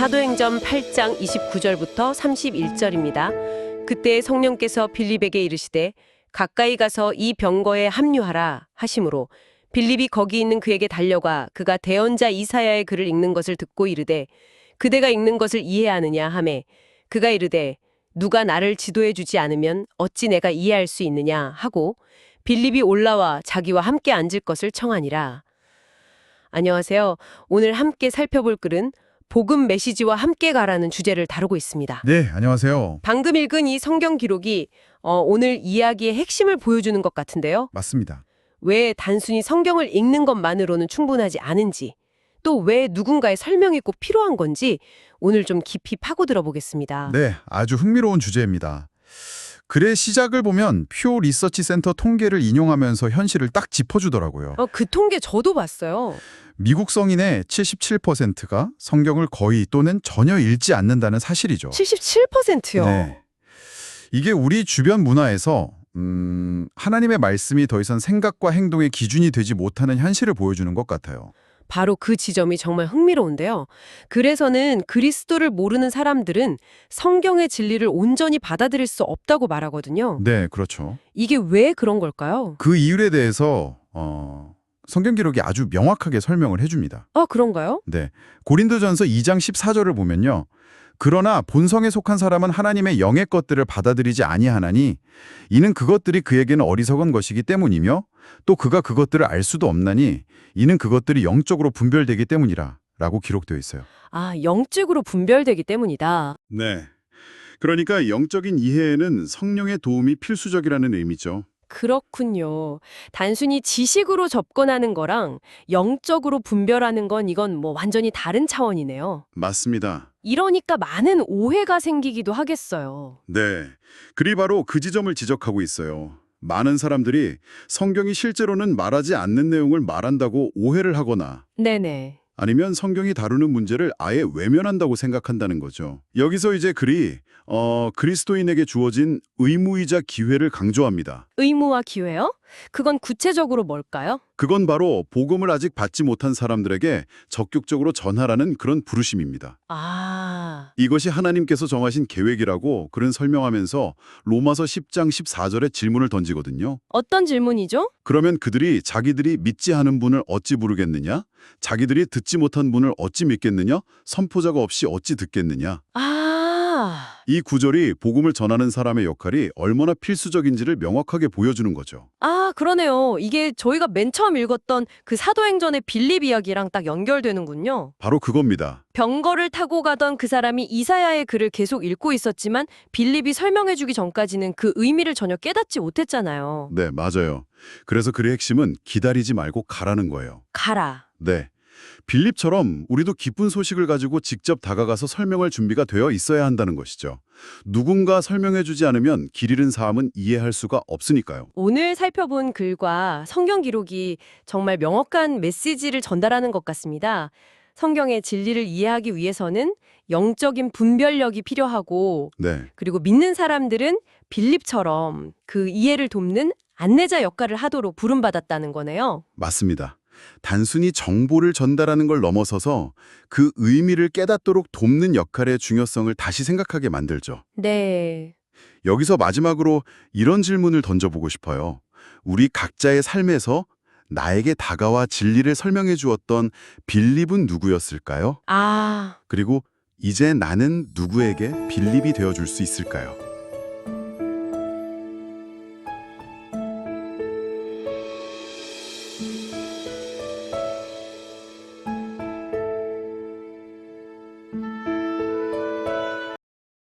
사도행전 8장 29절부터 31절입니다. 그때 성령께서 빌립에게 이르시되 가까이 가서 이 병거에 합류하라 하심으로 빌립이 거기 있는 그에게 달려가 그가 대언자 이사야의 글을 읽는 것을 듣고 이르되 그대가 읽는 것을 이해하느냐 하매 그가 이르되 누가 나를 지도해 주지 않으면 어찌 내가 이해할 수 있느냐 하고 빌립이 올라와 자기와 함께 앉을 것을 청하니라. 안녕하세요. 오늘 함께 살펴볼 글은 복음 메시지와 함께 가라는 주제를 다루고 있습니다. 네, 안녕하세요. 방금 읽은 이 성경 기록이 어, 오늘 이야기의 핵심을 보여주는 것 같은데요. 맞습니다. 왜 단순히 성경을 읽는 것만으로는 충분하지 않은지, 또 왜 누군가의 설명이 꼭 필요한 건지 오늘 좀 깊이 파고들어 보겠습니다. 네, 아주 흥미로운 주제입니다. 글의 시작을 보면 퓨어 리서치 센터 통계를 인용하면서 현실을 딱 짚어주더라고요. 어, 그 통계 저도 봤어요. 미국 성인의 77%가 성경을 거의 또는 전혀 읽지 않는다는 사실이죠. 77%요. 네. 이게 우리 주변 문화에서 음, 하나님의 말씀이 더 이상 생각과 행동의 기준이 되지 못하는 현실을 보여주는 것 같아요. 바로 그 지점이 정말 흥미로운데요. 그래서는 그리스도를 모르는 사람들은 성경의 진리를 온전히 받아들일 수 없다고 말하거든요. 네, 그렇죠. 이게 왜 그런 걸까요? 그 이유에 대해서 어, 성경 기록이 아주 명확하게 설명을 해줍니다. 아, 그런가요? 네. 고린도전서 2장 14절을 보면요. 그러나 본성에 속한 사람은 하나님의 영의 것들을 받아들이지 아니하나니 이는 그것들이 그에게는 어리석은 것이기 때문이며 또 그가 그것들을 알 수도 없나니 이는 그것들이 영적으로 분별되기 때문이라 라고 기록되어 있어요. 아, 영적으로 분별되기 때문이다. 네. 그러니까 영적인 이해에는 성령의 도움이 필수적이라는 의미죠. 그렇군요. 단순히 지식으로 접근하는 거랑 영적으로 분별하는 건 이건 뭐 완전히 다른 차원이네요. 맞습니다. 이러니까 많은 오해가 생기기도 하겠어요. 네. 글이 바로 그 지점을 지적하고 있어요. 많은 사람들이 성경이 실제로는 말하지 않는 내용을 말한다고 오해를 하거나 네네. 아니면 성경이 다루는 문제를 아예 외면한다고 생각한다는 거죠. 여기서 이제 글이 어, 그리스도인에게 주어진 의무이자 기회를 강조합니다. 의무와 기회요? 그건 구체적으로 뭘까요? 그건 바로 복음을 아직 받지 못한 사람들에게 적극적으로 전하라는 그런 부르심입니다. 아, 이것이 하나님께서 정하신 계획이라고 글은 설명하면서 로마서 10장 14절에 질문을 던지거든요. 어떤 질문이죠? 그러면 그들이 자기들이 믿지 않은 분을 어찌 부르겠느냐? 자기들이 듣지 못한 분을 어찌 믿겠느냐? 선포자가 없이 어찌 듣겠느냐? 아, 이 구절이 복음을 전하는 사람의 역할이 얼마나 필수적인지를 명확하게 보여주는 거죠. 아, 그러네요. 이게 저희가 맨 처음 읽었던 그 사도행전의 빌립 이야기랑 딱 연결되는군요. 바로 그겁니다. 병거를 타고 가던 그 사람이 이사야의 글을 계속 읽고 있었지만 빌립이 설명해주기 전까지는 그 의미를 전혀 깨닫지 못했잖아요. 네, 맞아요. 그래서 글의 핵심은 기다리지 말고 가라는 거예요. 가라. 네. 빌립처럼 우리도 기쁜 소식을 가지고 직접 다가가서 설명할 준비가 되어 있어야 한다는 것이죠. 누군가 설명해주지 않으면 길 잃은 사람은 이해할 수가 없으니까요. 오늘 살펴본 글과 성경 기록이 정말 명확한 메시지를 전달하는 것 같습니다. 성경의 진리를 이해하기 위해서는 영적인 분별력이 필요하고 네, 그리고 믿는 사람들은 빌립처럼 그 이해를 돕는 안내자 역할을 하도록 부름받았다는 거네요. 맞습니다. 단순히 정보를 전달하는 걸 넘어서서 그 의미를 깨닫도록 돕는 역할의 중요성을 다시 생각하게 만들죠. 네. 여기서 마지막으로 이런 질문을 던져보고 싶어요. 우리 각자의 삶에서 나에게 다가와 진리를 설명해 주었던 빌립은 누구였을까요? 아. 그리고 이제 나는 누구에게 빌립이 되어 줄 수 있을까요?